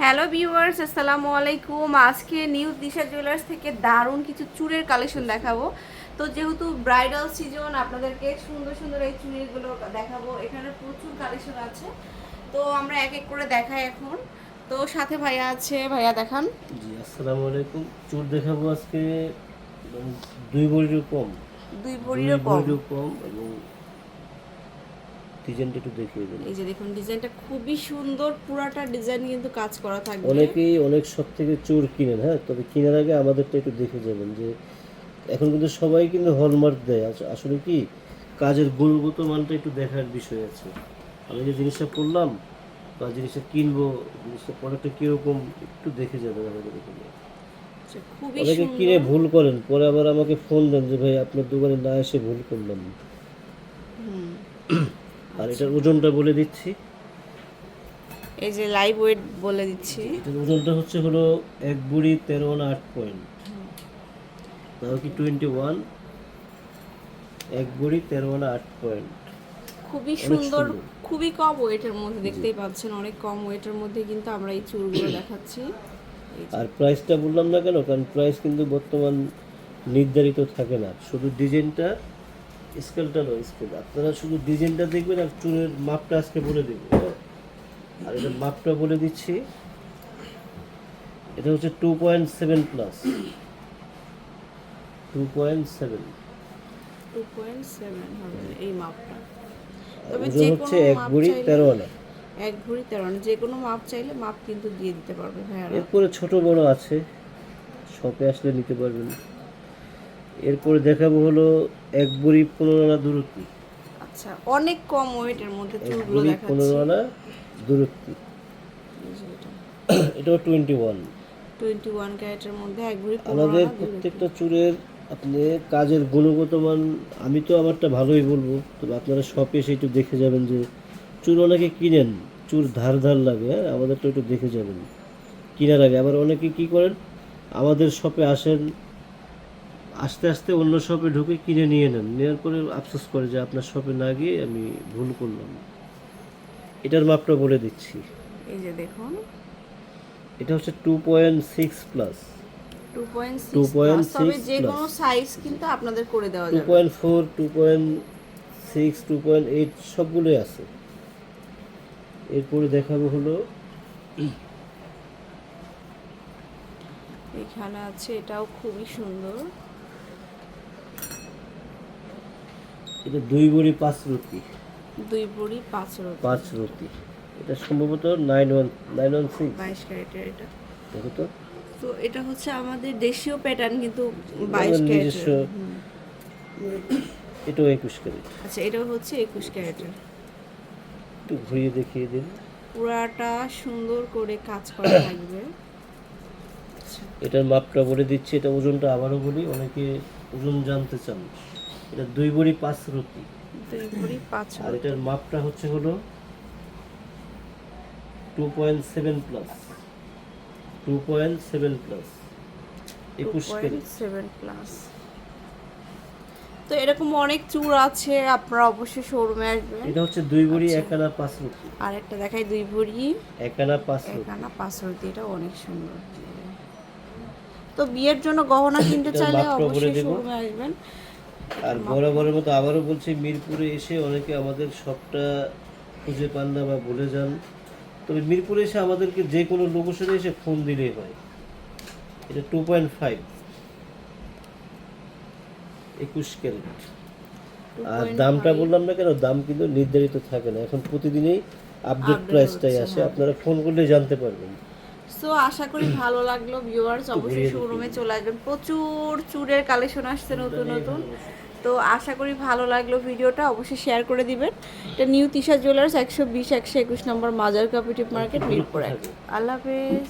Hello viewers আসসালামু আলাইকুম। আজকে নিউ দিশা জুয়েলার্স থেকে দারুণ কিছু চুড়ের কালেকশন দেখাবো। তো যেহেতু ব্রাইডাল সিজন আপনাদেরকে সুন্দর সুন্দর এই চুড়িগুলো দেখাবো। এখানে প্রচুর কালেকশন আছে। তো আমরা এক এক করে দেখাই এখন। তো সাথে ভাইয়া আছে। ভাইয়া দেখান। জি আসসালামু আলাইকুম। চুর দেখাবো আজকে দুই ভরিরও কম। দুই ভরিরও কম এবং ডিজাইনটা একটু দেখিয়ে দিন। এই যে দেখুন ডিজাইনটা খুবই সুন্দর পুরাটা ডিজাইন কিন্তু কাজ করা থাকবে। অনেকেই অনেক সব থেকে চোর কিনেন হ্যাঁ? তবে কেনার আগে আমাদেরটা একটু দেখে যাবেন যে এখন কিন্তু সবাই কিন্তু হলমার্ক দেয়। আস- আসলে কি কাজের গুণগত মানটা একটু দেখার বিষয় আছে। আমি যে জিনিসটা করলাম বা জিনিসটা কিনবো জিনিসটা প্রোডাক্টটা কীরকম একটু দেখে যাবেন আমাদের এখানে। আচ্ছা, অনেকে কিনে ভুল করেন পরে আবার আমাকে ফোন দেন যে ভাই আপনার দোকানে না এসে ভুল করলাম। হুম। আর এটার ওজনটা বলে দিচ্ছি। এই যে লাইভ ওয়েট বলে দিচ্ছি। এটার ওজনটা হচ্ছে হলো এক বুড়ি তেরো আনা আট পয়েন্ট তাও কি টোয়েন্টি ওয়ান এক বুড়ি তেরো আনা আট পয়েন্ট খুবই সুন্দর। খুবই কম ওয়েটের মধ্যে দেখতেই পাচ্ছেন অনেক কম ওয়েটের মধ্যে কিন্তু আমরা এই চুলগুলো দেখাচ্ছি। আর প্রাইসটা বললাম না কেন? কারণ প্রাইস কিন্তু বর্তমান নির্ধারিত থাকে না। শুধু ডিজাইনটা স্কেলটা নয় স্কেল। আপনারা শুধু ডিজাইনটা দেখবেন আর চুলের মাপটা আজকে বলে দেব। হ্যাঁ? আর এটার মাপটা বলে দিচ্ছি। এটা হচ্ছে two point seven plus two point seven 2.7 হবে এই মাপটা। তবে যে হচ্ছে এক তেরো আনা। এক ভরি তেরো আনা। যে কোনো মাপ চাইলে মাপ কিন্তু দিয়ে দিতে পারবে এরপরে ছোট বড় আছে। শপে আসলে নিতে পারবেন। এরপরে দেখাবো হলো এক বুড়ি পনেরো আনা দূরত্ব। আচ্ছা অনেক কম ওয়েটের মধ্যে চুলগুলো বুড়ি দেখাচ্ছি। পনেরো আনা দূরত্ব। এটাও টোয়েন্টি ওয়ান। 21 ক্যারেটের মধ্যে এক পনেরো আমাদের প্রত্যেকটা চুরের আপনি কাজের গুণগত মান আমি তো আমারটা ভালোই বলব তবে আপনারা শপে এসে একটু দেখে যাবেন যে চুর অনেকে কিনেন চুর ধার ধার লাগে হ্যাঁ? আমাদেরটা একটু দেখে যাবেন। কেনার আগে আবার অনেকে কি করেন আমাদের শপে আসেন আস্তে আস্তে অন্য শপে ঢুকে কিনে নিয়ে নেন। নেওয়ার পরে আফসোস করে যে আপনার শপে না গিয়ে আমি ভুল করলাম। এটার মাপটা বলে দিচ্ছি। এই যে দেখুন। এটা হচ্ছে টু পয়েন্ট সিক্স প্লাস। 2.6 2.6 তবে যে কোনো সাইজ কিন্তু আপনাদের করে দেওয়া টু যাবে। Point four two point six two point eight সবগুলোই আছে। এরপরে দেখাবো হলো এখানে আছে এটাও খুবই সুন্দর। এটা দুই বড়ি পাঁচ রুটি। দুই ভরি পাঁচ রোদ পাঁচ রুটি। এটা সম্ভবত nine one nine one six বাইশ ক্যারেটের এটা। দেখো তো। তো এটা হচ্ছে আমাদের দেশীয় প্যাটার্ন কিন্তু বাইশ নিজস্ব। এটাও একুশ ক্যারেট। আচ্ছা এটাও হচ্ছে একুশ ক্যারেটের। একটু ঘুরিয়ে দেখিয়ে দিন। পুরাটা সুন্দর করে কাজ করা থাকবে। আচ্ছা। এটার মাপটা বলে দিচ্ছি এটা ওজনটা আবারও বলি অনেকে ওজন জানতে চান। এটা দুই বড়ি পাঁচ রুটি। দুই ভরি পাঁচ আর এটার মাপটা হচ্ছে হলো two point seven plus two point seven plus একুশ সেভেন প্লাস তো এরকম অনেক চূড় আছে আপনারা অবশ্যই শোরুমে আসবেন। এটা হচ্ছে দুই বড়ি এক আনা পাঁচ রুটি। আর একটা দেখাই দুই ভরি এক আনা পাঁচ এক রুটি। আনা পাঁচ রতি এটা অনেক সুন্দর। তো বিয়ের জন্য গহনা কিনতে চাইলে অবশ্যই। শোরুমে আসবেন। আর বরাবরের মতো আবারও বলছি মিরপুরে এসে অনেকে আমাদের সবটা খুঁজে পান না বা বলে যান। তবে মিরপুরে এসে আমাদেরকে যে কোনো লোকেশনে এসে ফোন দিলেই হয়। এটা টু পয়েন্ট ফাইভ একুশ ক্যারেট। আর দামটা বললাম না কেন দাম কিন্তু নির্ধারিত থাকে না। এখন প্রতিদিনই আপডেট প্রাইসটাই আসে। আপনারা ফোন করলে জানতে পারবেন। সো আশা করি ভালো লাগল ভিউয়ার্স অবশ্যই শোরুমে চলে আসবেন। প্রচুর চুড়ের কালেকশন আসছে নতুন নতুন। তো আশা করি ভালো লাগল ভিডিওটা অবশ্যই শেয়ার করে দিবেন। এটা নিউ তিশা জুয়েলার্স একশো বিশ একশো একুশ নম্বর মাজার কাপিটিভ মার্কেট মিরপুর এক। আল্লাহ হাফেজ।